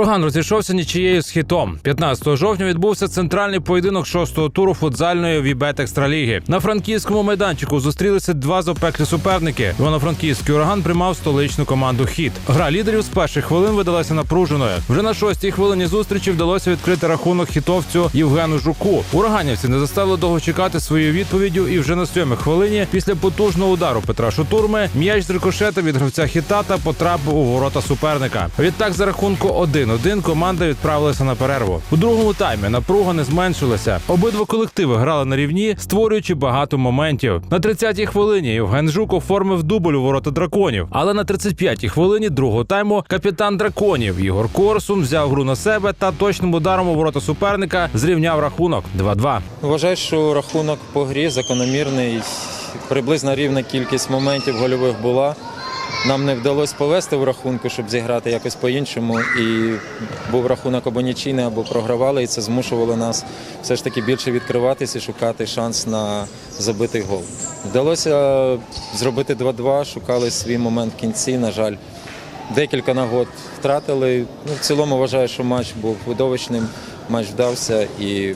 Ураган розійшовся нічиєю з хітом. 15 жовтня відбувся центральний поєдинок шостого туру футзальної Вібет Екстраліги. На франківському майданчику зустрілися два запеклі суперники. Івано-Франківський ураган приймав столичну команду Хіт. Гра лідерів з перших хвилин видалася напруженою. Вже на шостій хвилині зустрічі вдалося відкрити рахунок хітовцю Євгену Жуку. Ураганівці не заставили довго чекати своєю відповіддю, і вже на сьомій хвилині, після потужного удару Петра Шутурми, м'яч з рикошета від гравця хітата потрапив у ворота суперника. Відтак за рахунку 1-1 команда відправилася на перерву. У другому таймі напруга не зменшилася. Обидва колективи грали на рівні, створюючи багато моментів. На 30-й хвилині Євген Жук оформив дубль у ворота драконів. Але на 35-й хвилині другого тайму капітан драконів Ігор Корсун взяв гру на себе та точним ударом у ворота суперника зрівняв рахунок 2-2. Вважаю, що рахунок по грі закономірний. Приблизно рівна кількість моментів гольових була. Нам не вдалося повести в рахунку, щоб зіграти якось по-іншому. І був рахунок або нічийний, або програвали, і це змушувало нас все ж таки більше відкриватися і шукати шанс на забитий гол. Вдалося зробити 2-2, шукали свій момент в кінці. На жаль, декілька нагод втратили. Ну, в цілому вважаю, що матч був видовищним, матч вдався і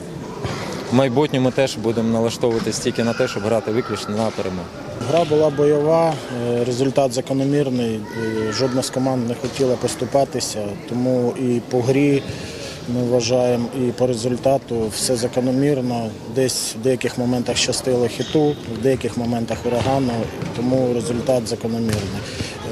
в майбутньому теж будемо налаштовуватись тільки на те, щоб грати виключно на перемогу. Гра була бойова, е, результат закономірний. Жодна з команд не хотіла поступатися, тому і по грі ми вважаємо, і по результату все закономірно. Десь в деяких моментах щастило хіту, в деяких моментах урагану, тому результат закономірний.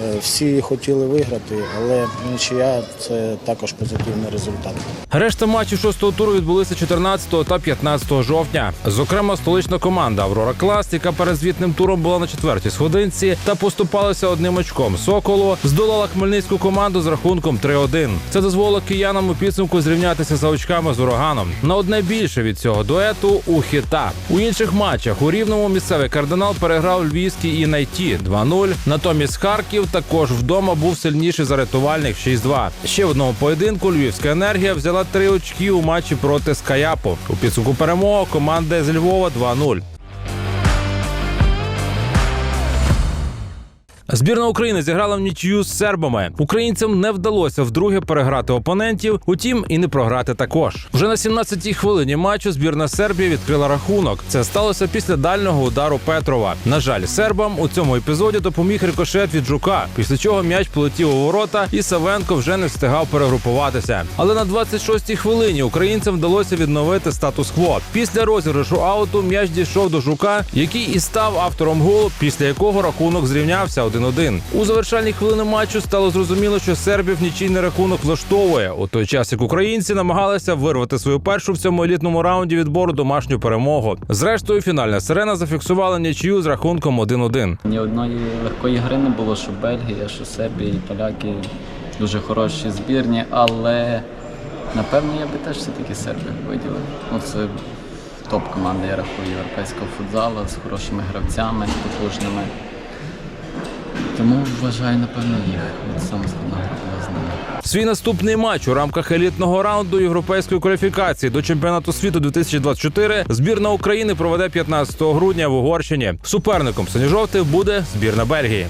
Е, Всі хотіли виграти, але нічия це також позитивний результат. Решта матчів шостого туру відбулися 14 та 15 жовтня. Зокрема, столична команда Аврора Клас, яка перед звітним туром була на четвертій сходинці та поступалася одним очком. Соколу здолала хмельницьку команду з рахунком 3-1. Це дозволило киянам у підсумку зрівнятися за очками з ураганом. На одне більше від цього дуету у хіта. У інших матчах у рівному місцевий кардинал переграв львівський і найті 2-0. Натомість Харків також вдома був сильніший за рятувальник 6-2. Ще в одному поєдинку Львівська енергія взяла три очки у матчі проти Скаяпу. У підсумку перемога команда з Львова 2-0. Збірна України зіграла в нічию з сербами. Українцям не вдалося вдруге переграти опонентів, утім і не програти також. Вже на 17-й хвилині матчу збірна Сербії відкрила рахунок. Це сталося після дальнього удару Петрова. На жаль, сербам у цьому епізоді допоміг рикошет від жука, після чого м'яч полетів у ворота, і Савенко вже не встигав перегрупуватися. Але на 26-й хвилині українцям вдалося відновити статус-кво. Після розіграшу ауту м'яч дійшов до жука, який і став автором голу, після якого рахунок зрівнявся 1-1. У завершальній хвилини матчу стало зрозуміло, що сербів нічийний рахунок влаштовує у той час, як українці намагалися вирвати свою першу в цьому елітному раунді відбору домашню перемогу. Зрештою, фінальна сирена зафіксувала нічию з рахунком 1-1. Ні одної легкої гри не було, що Бельгія, що Сербія, і поляки дуже хороші збірні, але напевно я би теж все-таки Сербію виділив. Ну, це топ-команда, я рахую, європейського футзалу з хорошими гравцями, з потужними. Тому вважаю, напевно, їх. От Саме складна. Свій наступний матч у рамках елітного раунду європейської кваліфікації до чемпіонату світу 2024 збірна України проведе 15 грудня в Угорщині. Суперником синьо-жовтих буде збірна Бельгії.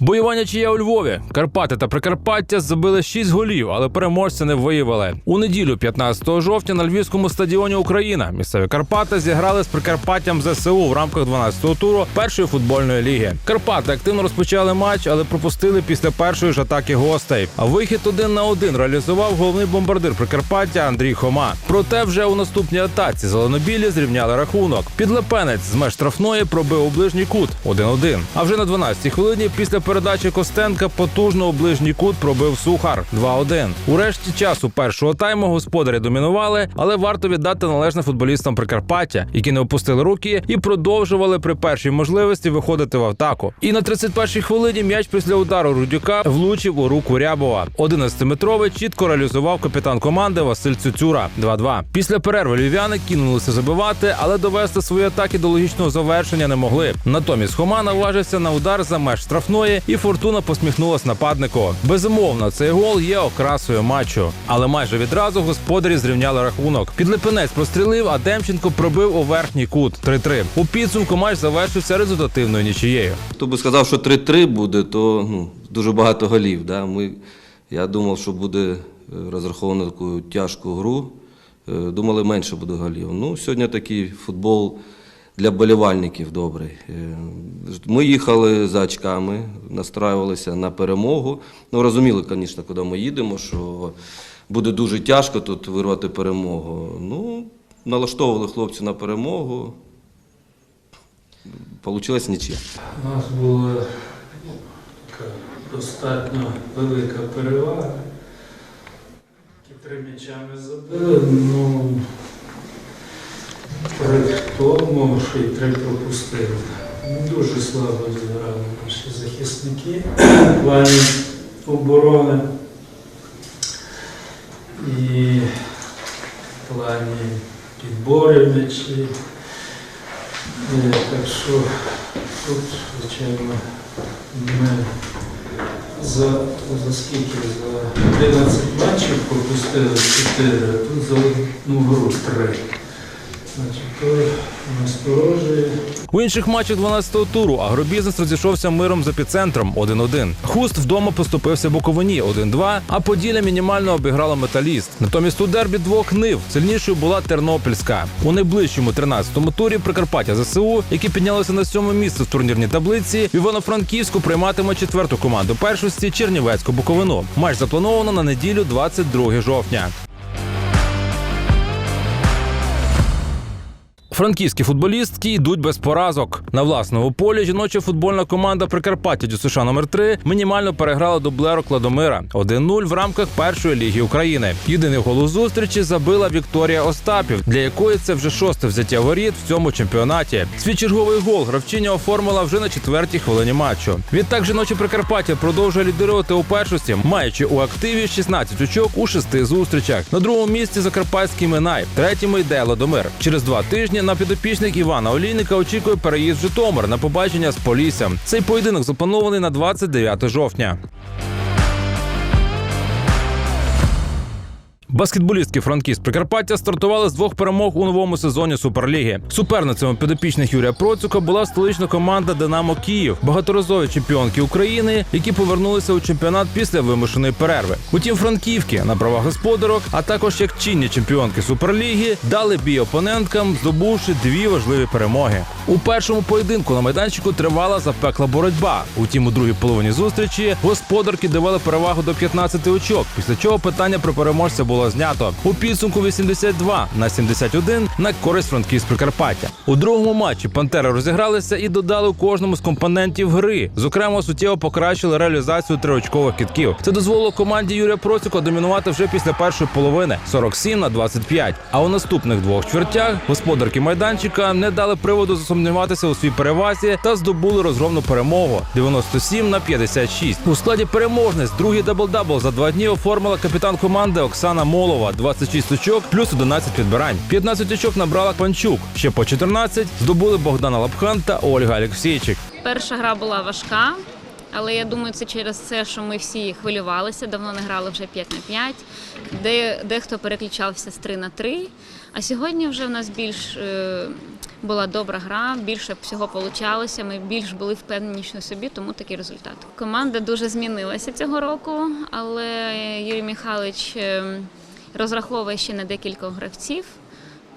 Бойова нічия у Львові. Карпати та Прикарпаття забили 6 голів, але переможця не виявили. У неділю, 15 жовтня, на львівському стадіоні Україна місцеві Карпати зіграли з Прикарпаттям ЗСУ в рамках 12-го туру першої футбольної ліги. Карпати активно розпочали матч, але пропустили після першої ж атаки гостей. А вихід один на один реалізував головний бомбардир Прикарпаття Андрій Хома. Проте вже у наступній атаці зеленобілі зрівняли рахунок. Підлепенець з меж штрафної пробив у ближній кут 1-1. А вже на 12-й хвилині після передачі Костенка потужно у ближній кут пробив Сухар 2-1. У решті часу першого тайму господарі домінували, але варто віддати належне футболістам Прикарпаття, які не опустили руки і продовжували при першій можливості виходити в атаку. І на 31-й хвилині м'яч після удару Рудюка влучив у руку Рябова. 11-метровий чітко реалізував капітан команди Василь Цюцюра 2-2. Після перерви львів'яни кинулися забивати, але довести свої атаки до логічного завершення не могли. Натомість Хома наважився на удар за меж штрафної, і фортуна посміхнулась нападнику. Безумовно, цей гол є окрасою матчу. Але майже відразу господарі зрівняли рахунок. Підлипинець прострілив, а Демченко пробив у верхній кут 3-3. У підсумку матч завершився результативною нічиєю. Хто би сказав, що 3-3 буде, то ну, дуже багато голів. Да? Ми, я думав, що буде е, розраховано таку тяжку гру. Е, Думали, менше буде голів. Ну, сьогодні такий футбол для болівальників добрий. Е, Ми їхали за очками, настраювалися на перемогу. Ну, розуміли, звісно, куди ми їдемо, що буде дуже тяжко тут вирвати перемогу. Ну, налаштовували хлопців на перемогу. Получилась нічия. У нас була така достатньо велика перевага. Три м'яча ми забили, ну тому, що й три пропустили. Ну, Дуже слабо зіграли наші захисники в плані оборони і в плані підборів м'ячів. Е, Так що тут, звичайно, ми за, за скільки? За 11 матчів пропустили 4, а тут за одну гру 3. Значить. У інших матчах 12-го туру агробізнес розійшовся миром з епіцентром 1-1. Хуст вдома поступився Буковині 1-2, а Поділля мінімально обіграла металіст. Натомість у дербі двох нив сильнішою була Тернопільська. У найближчому 13-му турі Прикарпаття ЗСУ, які піднялися на сьоме місце в турнірній таблиці, в Івано-Франківську прийматиме четверту команду першості Чернівецьку Буковину. Матч заплановано на неділю 22 жовтня. Франківські футболістки йдуть без поразок. На власному полі жіноча футбольна команда Прикарпаття ДЮСШ номер 3 мінімально переграла дублеру Кладомира 1-0 в рамках першої ліги України. Єдиний гол у зустрічі забила Вікторія Остапів, для якої це вже шосте взяття воріт в цьому чемпіонаті. Свій черговий гол гравчиня оформила вже на четвертій хвилині матчу. Відтак жіноче Прикарпаття продовжує лідирувати у першості, маючи у активі 16 очок у шести зустрічах. На другому місці Закарпатський Минай, третьому йде Ладомир. Через два тижні на підопічник Івана Олійника очікує переїзд в Житомир на побачення з Поліссям. Цей поєдинок запланований на 29 жовтня. Баскетболістки Франківськ Прикарпаття стартували з двох перемог у новому сезоні Суперліги. Суперницями підопічних Юрія Процюка була столична команда Динамо Київ, багаторазові чемпіонки України, які повернулися у чемпіонат після вимушеної перерви. Утім, франківки на правах господарок, а також як чинні чемпіонки Суперліги, дали бій опоненткам, здобувши дві важливі перемоги. У першому поєдинку на майданчику тривала запекла боротьба. Утім, у другій половині зустрічі господарки давали перевагу до 15 очок. Після чого питання про переможця було знято. У підсумку 82 на 71 на користь франківськ Прикарпаття. У другому матчі пантери розігралися і додали кожному з компонентів гри. Зокрема, суттєво покращили реалізацію триочкових кітків. Це дозволило команді Юрія Процюка домінувати вже після першої половини 47 на 25. А у наступних двох чвертях господарки майданчика не дали приводу засумніватися у своїй перевазі та здобули розгромну перемогу 97 на 56. У складі переможниць другий дабл-дабл за два дні оформила капітан команди Оксана Молова 26 очок плюс 11 підбирань. 15 очок набрала Панчук. Ще по 14 здобули Богдана Лапхан та Ольга Алексійчик. Перша гра була важка, але я думаю, це через це, що ми всі хвилювалися, давно не грали вже 5 на 5, де, дехто переключався з 3 на 3. А сьогодні вже в нас більш е, була добра гра, більше всього получалося. Ми більш були впевненіші в собі, тому такий результат. Команда дуже змінилася цього року, але Юрій Михайлович е, розраховує ще на декількох гравців,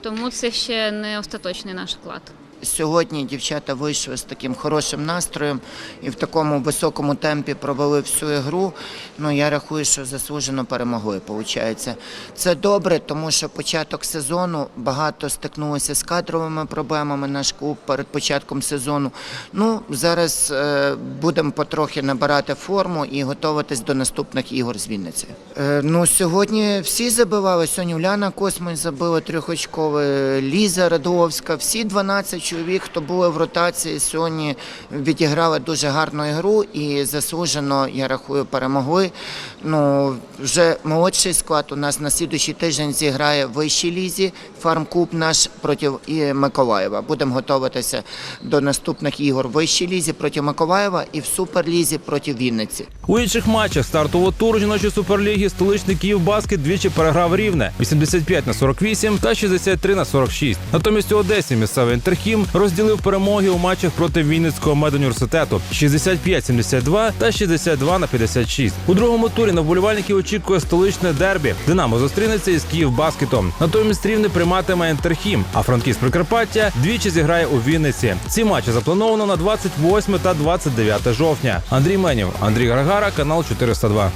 тому це ще не остаточний наш вклад. Сьогодні дівчата вийшли з таким хорошим настроєм і в такому високому темпі провели всю ігру. Ну я рахую, що заслужено перемогли. Виходить. Це добре, тому що початок сезону багато стикнулося з кадровими проблемами. Наш клуб перед початком сезону. Ну зараз е, будемо потрохи набирати форму і готуватись до наступних ігор з Вінниці. Е, ну сьогодні всі забивали. Сьогодні Уляна Космань забила трьохочкове, Ліза Радовська, всі 12 чоловік, хто були в ротації, сьогодні відіграли дуже гарну ігру і заслужено, я рахую, перемогли. Ну, вже молодший склад у нас на слідуючий тиждень зіграє в вищій лізі, фармклуб наш проти Миколаєва. Будемо готуватися до наступних ігор в вищій лізі проти Миколаєва і в суперлізі проти Вінниці. У інших матчах стартового туру жіночої суперліги столичний Київбаскет двічі переграв рівне 85 на 48 та 63 на 46. Натомість у Одесі місцевий інтерхім Дім розділив перемоги у матчах проти Вінницького медуніверситету 65-72 та 62 на 56. У другому турі на вболівальників очікує столичне дербі. Динамо зустрінеться із Київбаскетом. Натомість рівне прийматиме Інтерхім. А франківськ Прикарпаття двічі зіграє у Вінниці. Ці матчі заплановано на 28 та 29 жовтня. Андрій Менів, Андрій Гаргара, канал 402.